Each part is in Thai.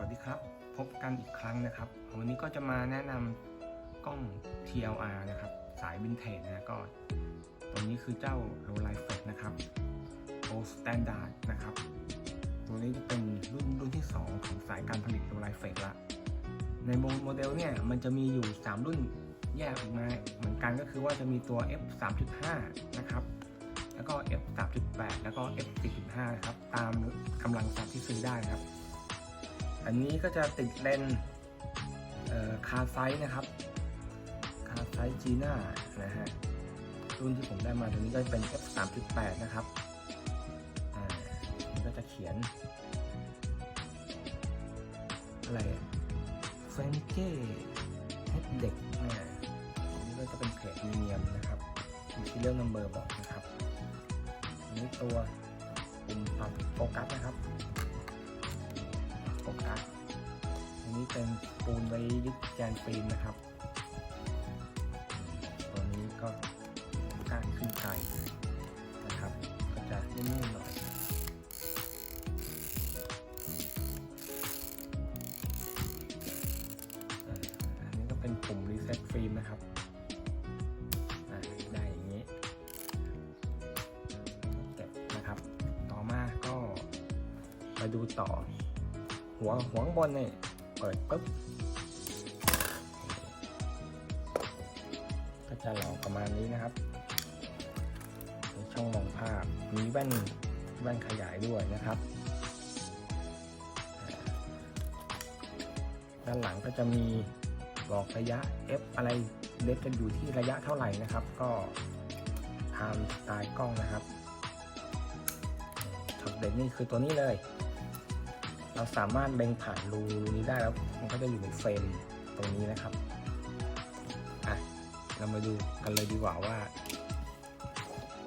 วัสดีครับ พบกันอีกครั้งนะครับ วันนี้ก็จะมาแนะนำกล้อง TLR นะครับ สายวินเทจนะก็ตัวนี้คือเจ้า l o l i f e นะครับ O Standard นะครับ ตัวนี้จะเป็นรุ่นรุ่นที่ 2 ของสายการผลิต l o l i f e ละ ในโมเดลเนี่ย มันจะมีอยู่ 3 รุ่นแยกออกมาเหมือนกันก็คือว่าจะมีตัว f 3.5 นะครับแล้วก็ f 3.8 แล้วก็ f 4.5 นะครับ ตามกำลังทรัพย์ที่ซื้อได้นะครับ อันนี้ก็จะติดเลนคาไซส์นะครับ คาไซส์จีน่านะฮะ รุ่นที่ผมได้มาตัวนี้ก็เป็น f 3.8นะครับ อ่ามันก็จะเขียน อะไรเฟนเก้เฮดเด็กนะอันนี้ก็จะเป็นเพจมีเนียมนะครับ มีซีเรียลนัมเบอร์บอกนะครับอันนี้ตัวปุ่มปรับโฟกัสนะครับ โฟกัสอันนี้เป็นปูนไว้ยึดแกนฟิล์มนะครับ ตัวนี้ก็ก้านขึ้นไกลนะครับ ก็จะนิ่มๆหน่อยอันนี้ก็เป็นปุ่มรีเซ็ตฟิล์มนะครับได้อย่างนี้เก็บนะครับ ต่อมาก็มาดูต่อ หัวหัวบนเนี่ยเปิดปุ๊บก็จะหล่อประมาณนี้นะครับมีช่องมองภาพมีแว่นแว่นขยายด้วยนะครับ ด้านหลังก็จะมีบอกระยะ f อะไรเด็จะอยู่ที่ระยะเท่าไหร่นะครับ ก็ตามสไตล์กล้องนะครับช็อตเด็ดนี่คือตัวนี้เลย เราสามารถเล็งผ่านรูนี้ได้แล้วมันก็จะอยู่ในเฟรมตรงนี้นะครับอะเรามาดูกันเลยดีกว่าว่า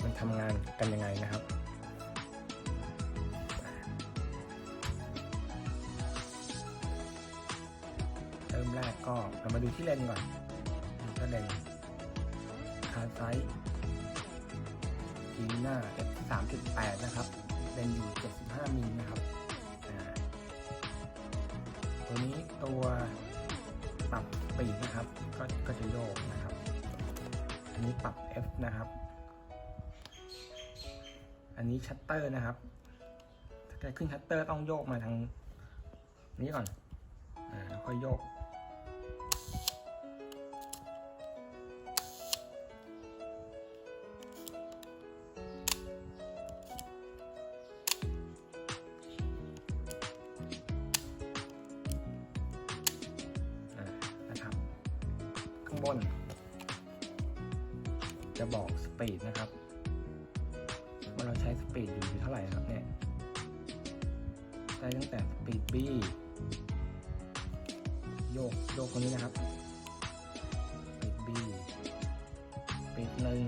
มันทำงานกันยังไงนะครับเริ่มแรกก็เรามาดูที่เลนก่อนก็เลนส์คาไซส์จีน่า f 3.8 นะครับ เลนอยู่ 75มิลนะครับ ตัวนี้ตัวปรับปีกนะครับ ก็ก็จะโยกนะครับ อันนี้ปรับ f นะครับ อันนี้ชัตเตอร์นะครับ ถ้าจะขึ้นชัตเตอร์ต้องโยกมาทางนี้ก่อน อ่าแล้วค่อยโยกางบน จะบอกสปีดนะครับว่าเราใช้สปีดอยู่เท่าไหร่ครับเนี่ยได้ตั้งแต่สปีด B โยกโยกตรงนี้นะครับสปีด B สปีดหนึ่ง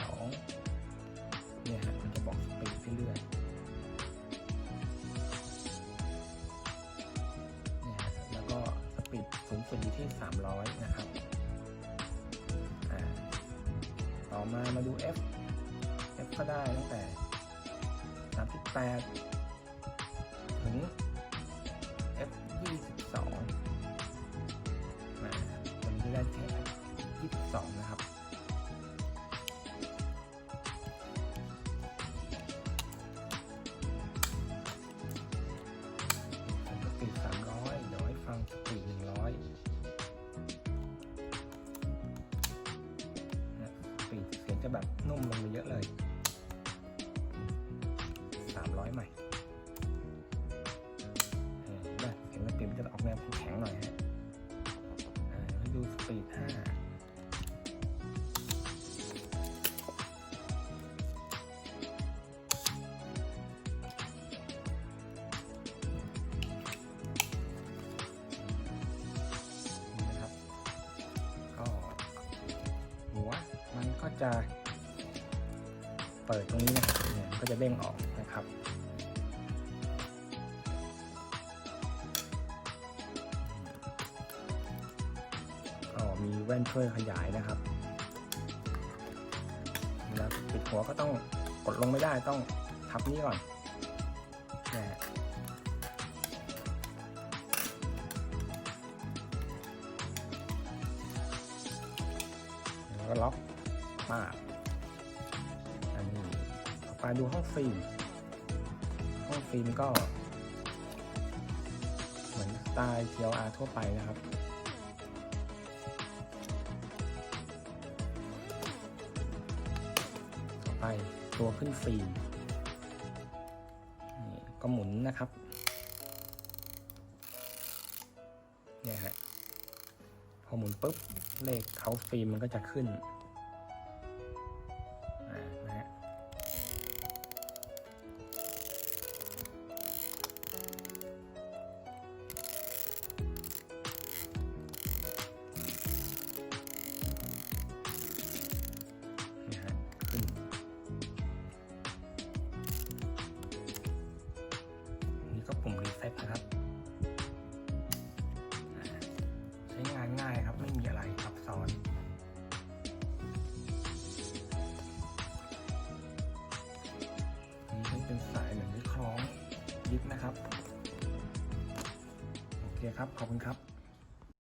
สองเนี่ยฮะมันจะบอกสปีดเรื่อยๆเนี่ยฮะแล้วก็สปีดสูงสุดอยู่ที่ 300 นะครับ ต่อมามาดู F F ก็ได้ตั้งแต่ 38 จะแบบนุ่มลงไปเยอะเลย300ใหม่เออนะเสียงสปีดมันจะออกแนวแข็งๆหน่อย จะเปิดตรงนี้นะเนี่ยก็จะเด้งออกนะครับ ก็มีแว่นช่วยขยายนะครับแล้วปิดหัวก็ต้องกดลงไม่ได้ต้องทับนี้ก่อนแล้วก็ล็อก ป้าบอันนี้ต่อไปดูห้องฟิล์มห้องฟิล์มก็ เหมือนสไตล์ TLR ทั่วไปนะครับต่อไปตัวขึ้นฟิล์มก็หมุนนะครับเนี่ยฮะพอหมุนปุ๊บเลขเขาฟิล์มมันก็จะขึ้น นะครับ โอเคครับ ขอบคุณครับ